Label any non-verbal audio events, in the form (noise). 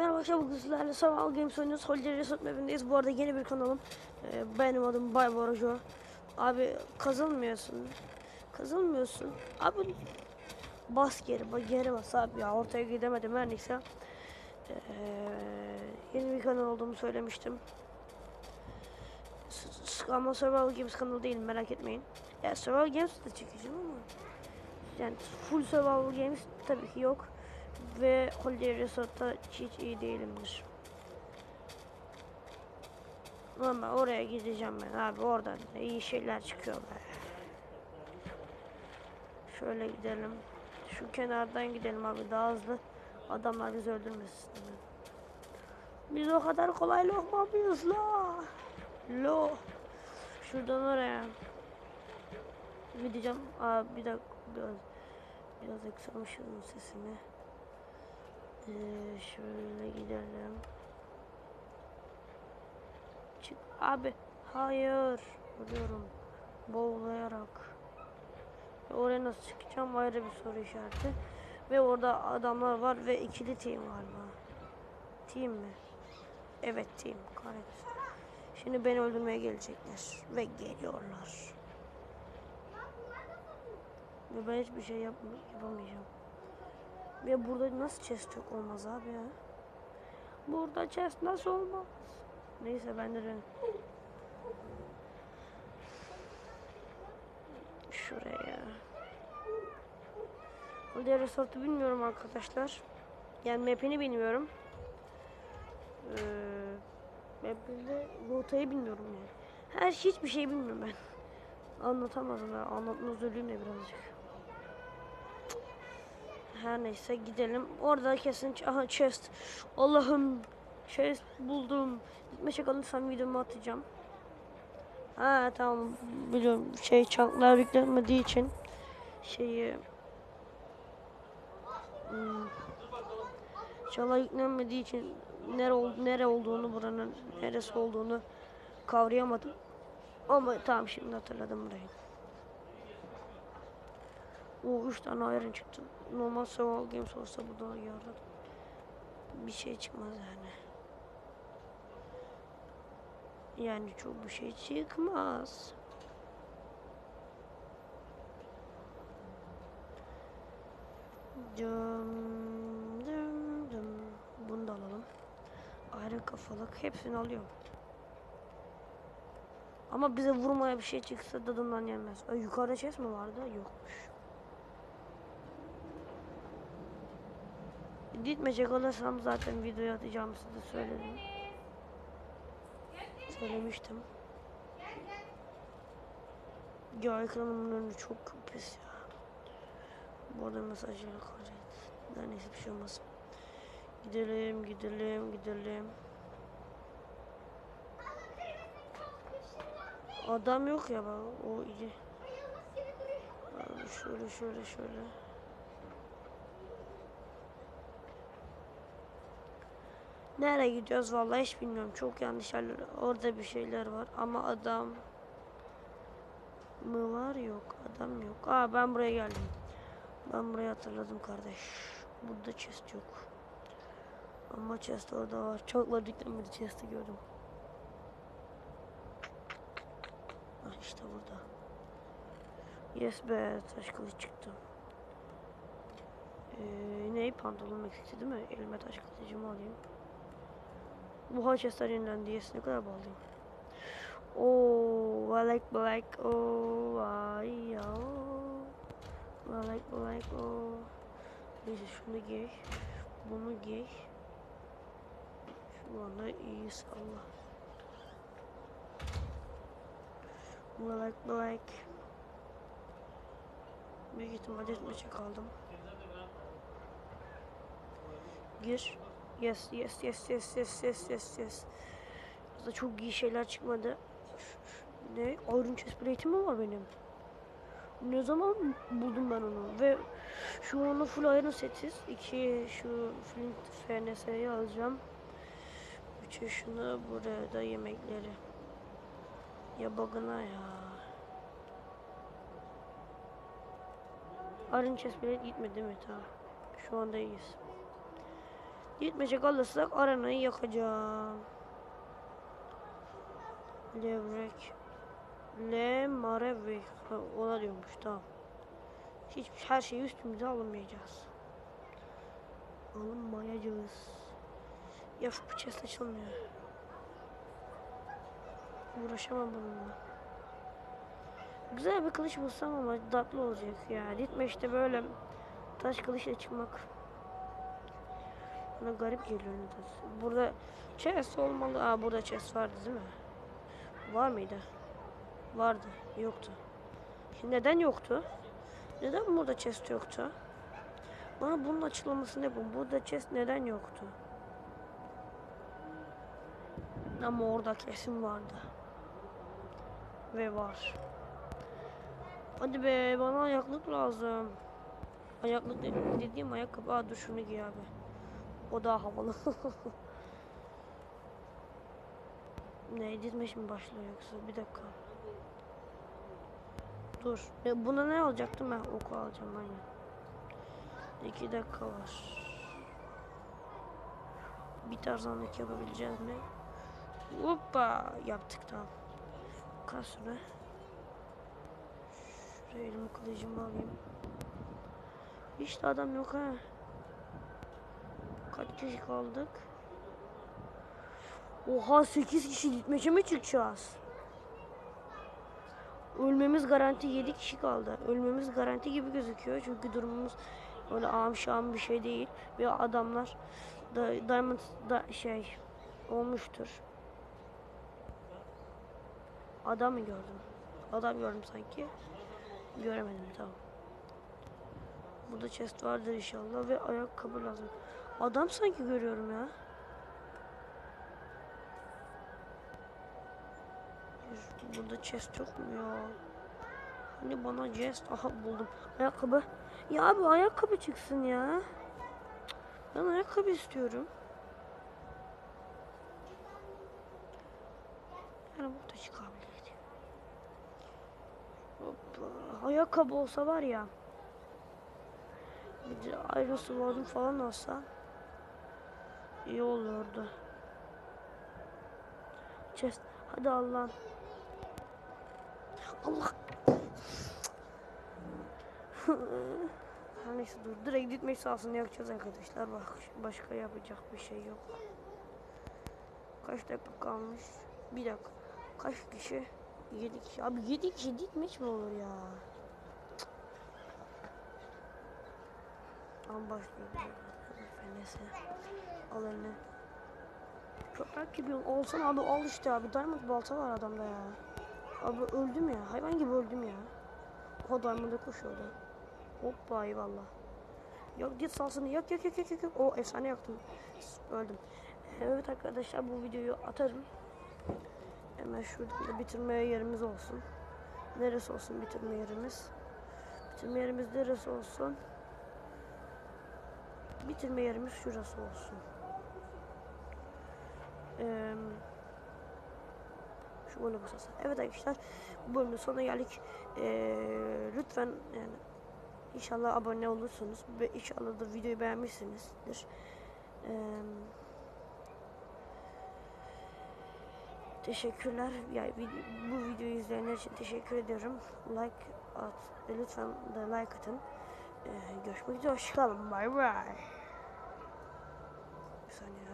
Merhaba arkadaşlar bugün sizlerle Survival Games oynuyoruz. Holiday Resort mapindeyiz. Bu arada yeni bir kanalım. Ee, benim adım Bay Borojo. Abi kazılmıyorsun. Kazılmıyorsun. Abi bas geri, bak geri bas abi ya. Ortaya gidemedim her neyse. Ee, yeni bir kanal olduğumu söylemiştim. Ama Survival Games kanalı değil merak etmeyin. Ya Survival Games de çekeceğim ama. Yani full Survival Games tabii ki yok ve Holiday Resort'ta hiç iyi değilimdir. Ama oraya gideceğim ben abi oradan da iyi şeyler çıkıyor be. Şöyle gidelim. Şu kenardan gidelim abi daha hızlı. Adamlar bizi öldürmesin. Biz o kadar kolay lokma mıyız la? Lo. Şuradan oraya. Gideceğim. Aa bir dakika biraz biraz eksilmişim sesini. Ee, şöyle gidelim. Çık abi. Hayır. Vuruyorum. Boğulayarak. Ve Oraya nasıl çıkacağım ayrı bir soru işareti. Ve orada adamlar var ve ikili team galiba. Team mi? Evet team. Kahretsin. Şimdi beni öldürmeye gelecekler. Ve geliyorlar. Ve ben hiçbir şey yapma, yapamayacağım. Ve burada nasıl chest yok olmaz abi ya. Burada chest nasıl olmaz? Neyse ben de Şuraya. Holiday Resort'u bilmiyorum arkadaşlar. Yani map'ini bilmiyorum. Ee, map'inde rotayı bilmiyorum yani. Her şey hiçbir şey bilmiyorum ben. Anlatamadım ya. Anlatma özürlüğüm de birazcık. Her neyse gidelim. Orada kesin aha chest. Allah'ım chest buldum. Gitme kalırsam videomu atacağım. Ha tamam biliyorum şey çanklar yüklenmediği için şeyi hmm, çala yüklenmediği için nere nere olduğunu buranın neresi olduğunu kavrayamadım. Ama tamam şimdi hatırladım burayı. O üç tane iron çıktı. Normal survival games olsa bu da yarın bir şey çıkmaz yani. Yani çok bir şey çıkmaz. Dım dım dım. Bunu da alalım. Ayrı kafalık hepsini alıyorum. Ama bize vurmaya bir şey çıksa dadından yenmez. Ay, yukarıda chest mi vardı? Yokmuş. Gitmeyecek olursam zaten videoya atacağım size söyledim. Söylemiştim. Ya ekranımın önü çok pis ya. Bu arada mesajları. Her neyse bir şey olmaz. Gidelim, gidelim, gidelim. Adam yok ya bak o iyi. Şöyle şöyle şöyle. Nereye gidiyoruz vallahi hiç bilmiyorum. Çok yanlış yerler. Orada bir şeyler var ama adam mı var yok. Adam yok. Aa ben buraya geldim. Ben burayı hatırladım kardeş. Burada chest yok. Ama chest orada var. Çokla diklenmedi chest'i gördüm. Ah işte burada. Yes be taş kılıç çıktı. Ee, ne pantolon eksikti değil mi? Elime taş kılıcımı alayım. Bu Harchester yenilendi. Yes ne kadar bağlıyım. Oh, I like black. Oh, ay ya. I like black. Oh. Neyse şunu giy. Bunu giy. Şu anda iyi salla. I like black. Büyük ihtimalle etmece kaldım. Gir. Yes, yes, yes, yes, yes, yes, yes, yes. Burada çok iyi şeyler çıkmadı. Ne? Iron chest plate'im mi var benim? Ne zaman buldum ben onu? Ve şu anda full iron setiz. İki şu flint FNS'yi alacağım. Üçü şunu buraya da yemekleri. Ya bug'ına ya. Iron chest plate gitmedi mi? Tamam. Şu anda iyiyiz. Gitmeyecek alırsak arenayı yakacağım. Levrek. Le marevi. Ha, ona diyormuş tamam. Hiç her şeyi üstümüze alınmayacağız. Alınmayacağız. Ya şu chest açılmıyor. Uğraşamam bununla. Güzel bir kılıç bulsam ama tatlı olacak ya. Gitme işte böyle taş kılıçla çıkmak. Bana garip geliyor nedense. Burada chest olmalı. Aa burada chest vardı değil mi? Var mıydı? Vardı. Yoktu. Şimdi neden yoktu? Neden burada chest yoktu? Bana bunun açıklamasını yapın. Burada chest neden yoktu? Ama orada kesin vardı. Ve var. Hadi be bana ayaklık lazım. Ayaklık de- dediğim ayakkabı. Aa dur şunu giy abi. O daha havalı. (laughs) ne dizmiş mi başlıyor yoksa? Bir dakika. Dur. E, buna ne alacaktım ben? Oku alacağım aynen. İki dakika var. Bir tarzanlık yapabileceğiz mi? Hoppa yaptık tamam. Kaç süre? Şuraya elimi kılıcımı alayım. Hiç de adam yok ha. Kaç kişi kaldık? Oha 8 kişi gitmece mi çıkacağız? Ölmemiz garanti 7 kişi kaldı. Ölmemiz garanti gibi gözüküyor çünkü durumumuz öyle ağam şam bir şey değil ve adamlar da Diamond da şey olmuştur. Adam mı gördüm? Adam gördüm sanki. Göremedim tamam. Burada chest vardır inşallah ve ayakkabı lazım. Adam sanki görüyorum ya. Burada chest yok mu ya? Hani bana chest aha buldum. Ayakkabı. Ya abi ayakkabı çıksın ya. Ben ayakkabı istiyorum. Yani burada çıkabilirdi. Hoppa. Ayakkabı olsa var ya. Bir de Sword'um falan olsa iyi olurdu. Chest. Hadi Allah'ım. Allah. Her neyse dur. Direkt gitmek sahasını yakacağız arkadaşlar. Bak başka yapacak bir şey yok. Kaç dakika kalmış? Bir dakika. Kaç kişi? 7 kişi. Abi 7 kişi gitmiş mi olur ya? Tam başlıyor. Neyse. Al eline. Köpek gibi olsan abi al işte abi. Diamond balta var adamda ya. Abi öldüm ya. Hayvan gibi öldüm ya. O Diamond'a koşuyordu. Hoppa eyvallah. Yok git salsını yak yak yak yak yak. O efsane yaktım. Öldüm. Evet arkadaşlar bu videoyu atarım. Hemen şuradan da bitirme yerimiz olsun. Neresi olsun bitirme yerimiz? Bitirme yerimiz neresi olsun? Bitirme yerimiz şurası olsun. Eee şu bölüm kısası. Evet arkadaşlar bu bölümün sonuna geldik. Ee, lütfen yani inşallah abone olursunuz ve inşallah da videoyu beğenmişsinizdir. Ee, teşekkürler. Yani bu videoyu izleyenler için teşekkür ediyorum. Like at, lütfen de like atın. Ee, görüşmek üzere. Hoşçakalın. Bye bye. 선이야.